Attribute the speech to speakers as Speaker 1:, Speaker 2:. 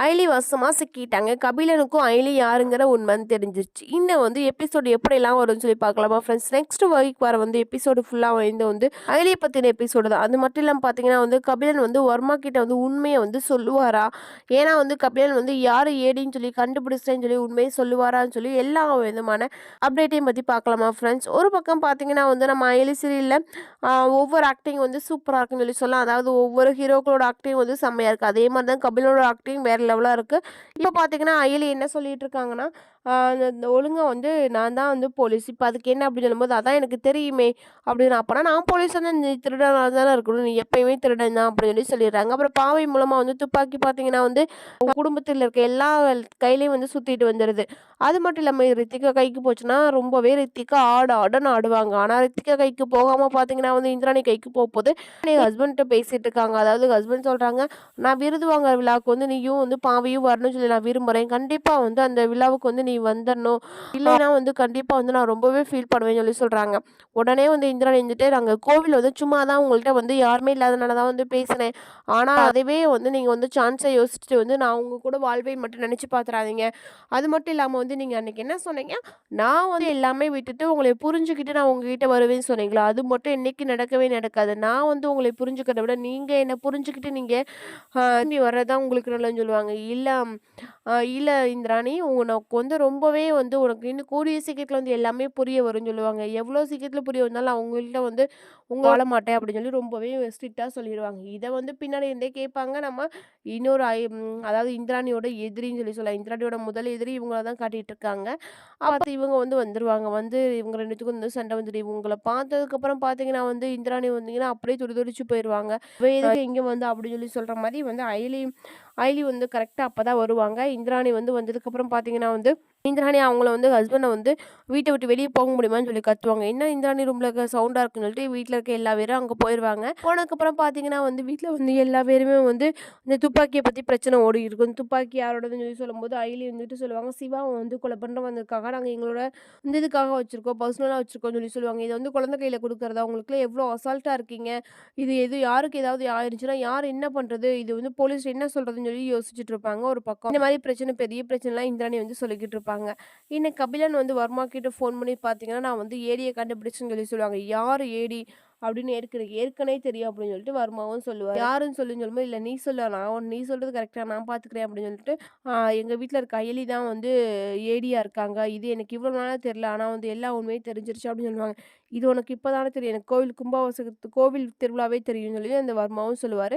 Speaker 1: அயலி வசமாக சிக்கிட்டாங்க. கபிலனுக்கும் அயலி யாருங்கிற உண்மைன்னு தெரிஞ்சிருச்சு. இன்னும் வந்து எபிசோடு எப்படிலாம் வரும்னு சொல்லி பார்க்கலாமா ஃப்ரெண்ட்ஸ் நெக்ஸ்ட் வீக் வர வந்து எபிசோடு ஃபுல்லாக வந்து வந்து அயலியை பற்றின எபிசோடு தான். அது மட்டும் இல்லாமல் பார்த்தீங்கன்னா வந்து கபிலன் வந்து வர்மா கிட்ட வந்து உண்மையை வந்து சொல்லுவாரா? ஏன்னா வந்து கபிலன் வந்து யார் ஏடின்னு சொல்லி கண்டுபிடிச்சேன்னு சொல்லி உண்மையை சொல்லுவாரான்னு சொல்லி எல்லா விதமான அப்டேட்டையும் பற்றி பார்க்கலாமா ஃப்ரெண்ட்ஸ் ஒரு பக்கம் பார்த்தீங்கன்னா வந்து நம்ம அயலி சீரியலில் ஒவ்வொரு ஆக்டிங் வந்து சூப்பராக இருக்குன்னு சொல்லி சொல்லலாம். அதாவது ஒவ்வொரு ஹீரோக்களோட ஆக்டிங் வந்து செம்மையாக இருக்குது அதே மாதிரி தான் கபிலோட ஆக்டிங் வேறு லெவலாக இருக்குது இப்போ பார்த்தீங்கன்னா அயலி என்ன சொல்லிட்டு இருக்காங்கன்னா ஒழுங்காக வந்து நான் தான் வந்து போலீஸ். இப்போ அதுக்கு என்ன அப்படின்னு சொல்லும்போது அதான் எனக்கு தெரியுமே அப்படின்னு. அப்போனா நான் போலீஸ் வந்து நீ திருடனாக தானே இருக்கணும். நீ எப்பயுமே திருடன் தான் அப்படின்னு சொல்லி சொல்லிடுறாங்க. அப்புறம் பாவை மூலமாக வந்து துப்பாக்கி பார்த்தீங்கன்னா வந்து குடும்பத்தில் இருக்க எல்லா கையிலையும் வந்து சுற்றிட்டு வந்துடுது அது மட்டும் இல்லாமல் ரித்திகா கைக்கு போச்சுன்னா ரொம்பவே ரித்திகா ஆடு ஆடுன்னு ஆடுவாங்க. ஆனால் ரித்திகா கைக்கு போகாமல் பார்த்தீங்கன்னா வந்து இந்திராணி கைக்கு போகும்போது என் ஹஸ்பண்ட்ட பேசிகிட்டு இருக்காங்க. அதாவது ஹஸ்பண்ட் சொல்கிறாங்க நான் விருது வாங்குற விழாவுக்கு வந்து நீயும் வந்து பாவையும் வரணும்னு சொல்லி நான் விரும்புகிறேன் கண்டிப்பாக வந்து அந்த விழாவுக்கு வந்து நீ நீ வந்துடணும் இல்லைன்னா வந்து கண்டிப்பாக வந்து நான் ரொம்பவே ஃபீல் பண்ணுவேன்னு சொல்லி சொல்கிறாங்க உடனே வந்து இந்திராணி இருந்துட்டு நாங்கள் கோவில் வந்து சும்மா தான் உங்கள்கிட்ட வந்து யாருமே இல்லாதனால தான் வந்து பேசினேன். ஆனால் அதுவே வந்து நீங்கள் வந்து சான்ஸை யோசிச்சுட்டு வந்து நான் உங்கள் கூட வாழ்வை மட்டும் நினச்சி பார்த்துறாதீங்க அது மட்டும் இல்லாமல் வந்து நீங்கள் அன்றைக்கி என்ன சொன்னீங்க? நான் வந்து எல்லாமே விட்டுட்டு உங்களை புரிஞ்சுக்கிட்டு நான் உங்ககிட்ட வருவேன்னு சொன்னீங்களா? அது மட்டும் இன்றைக்கி நடக்கவே நடக்காது. நான் வந்து உங்களை புரிஞ்சுக்கிறத விட நீங்கள் என்னை புரிஞ்சுக்கிட்டு நீங்கள் திரும்பி வர்றதான் உங்களுக்கு நல்லதுன்னு சொல்லுவாங்க. இல்லை இல்லை இந்திராணி உனக்கு வந்து ரொம்பவே வந்து உனக்கு இன்னும் கூடிய சீக்கிரத்தில் வந்து எல்லாமே புரிய வரும்னு சொல்லுவாங்க. எவ்வளோ சீக்கிரத்தில் புரிய வந்தாலும் அவங்கள்ட்ட வந்து உங்க வாழ மாட்டேன் அப்படின்னு சொல்லி ரொம்பவே ஸ்ட்ரிக்டாக சொல்லிடுவாங்க இதை வந்து பின்னாடி இருந்தே கேட்பாங்க. நம்ம இன்னொரு ஐ அதாவது இந்திராணியோட எதிரின்னு சொல்லி சொல்லலாம். இந்திராணியோட முதல் எதிரி இவங்கள தான் காட்டிகிட்டு இருக்காங்க. அப்போ இவங்க வந்து வந்துடுவாங்க வந்து இவங்க ரெண்டுத்துக்கும் வந்து சண்டை வந்துட்டு இவங்களை பார்த்ததுக்கப்புறம் பார்த்தீங்கன்னா வந்து இந்திராணி வந்தீங்கன்னா அப்படியே துடி துடிச்சு போயிடுவாங்க எதுக்கு இங்கே வந்து அப்படின்னு சொல்லி சொல்கிற மாதிரி வந்து அயலி அயலி வந்து கரெக்டாக அப்போ தான் வருவாங்க. இந்திராணி வந்து வந்ததுக்கப்புறம் பார்த்தீங்கன்னா வந்து இந்திராணி அவங்கள வந்து ஹஸ்பண்டை வந்து வீட்டை விட்டு வெளியே போக முடியுமான்னு சொல்லி கத்துவாங்க. என்ன இந்திராணி ரூமில் இருக்க சவுண்டாக இருக்குன்னு சொல்லிட்டு வீட்டில் இருக்க எல்லா பேரும் அங்கே போயிடுவாங்க போனதுக்கப்புறம் பார்த்தீங்கன்னா வந்து வீட்டில் வந்து எல்லா பேருமே வந்து இந்த துப்பாக்கியை பற்றி பிரச்சனை ஓடி இருக்கும். துப்பாக்கி யாரோடதுன்னு சொல்லி சொல்லும்போது அயிலி வந்துட்டு சொல்லுவாங்க. சிவா வந்து கொலை பண்ணுற வந்திருக்காங்க. நாங்கள் எங்களோட இந்த இதுக்காக வச்சுருக்கோம். பர்சனலாக வச்சுருக்கோம்னு சொல்லி சொல்லுவாங்க. இதை வந்து குழந்தை கையில் கொடுக்குறதா உங்களுக்கு எவ்வளோ அசால்ட்டாக இருக்கீங்க? இது எது யாருக்கு ஏதாவது ஆயிருச்சுன்னா யார் என்ன பண்ணுறது இது வந்து போலீஸ் என்ன சொல்கிறதுன்னு சொல்லி யோசிச்சுட்டு இருப்பாங்க. ஒரு பக்கம் இந்த மாதிரி பிரச்சனை பெரிய பிரச்சனைலாம் இந்திராணி வந்து சொல்லிக்கிட்டு இருப்பாங்க. இருப்பாங்க இன்னும் கபிலன் வந்து வர்மா கிட்ட ஃபோன் பண்ணி பார்த்தீங்கன்னா நான் வந்து ஏடியை கண்டுபிடிச்சுன்னு சொல்லி சொல்லுவாங்க. யார் ஏடி? அப்படின்னு ஏற்கனவே ஏற்கனவே தெரியும் அப்படின்னு சொல்லிட்டு வர்மாவும் சொல்லுவார். யாருன்னு சொல்லி சொல்லும்போது இல்லை நீ சொல்ல. நான் நீ சொல்கிறது கரெக்டாக நான் பார்த்துக்கிறேன் அப்படின்னு சொல்லிட்டு எங்கள் வீட்டில் இருக்க அயலி தான் வந்து ஏடியாக இருக்காங்க. இது எனக்கு இவ்வளோ நாளாக தெரில ஆனால் வந்து எல்லா உண்மையும் தெரிஞ்சிருச்சு அப்படின்னு சொல்லுவாங்க. இது உனக்கு இப்போ தானே தெரியும். எனக்கு கோவில் கும்பாவசத்து கோவில் திருவிழாவே தெரியும்னு சொல்லி அந்த வர்மாவும் சொல்லுவார்.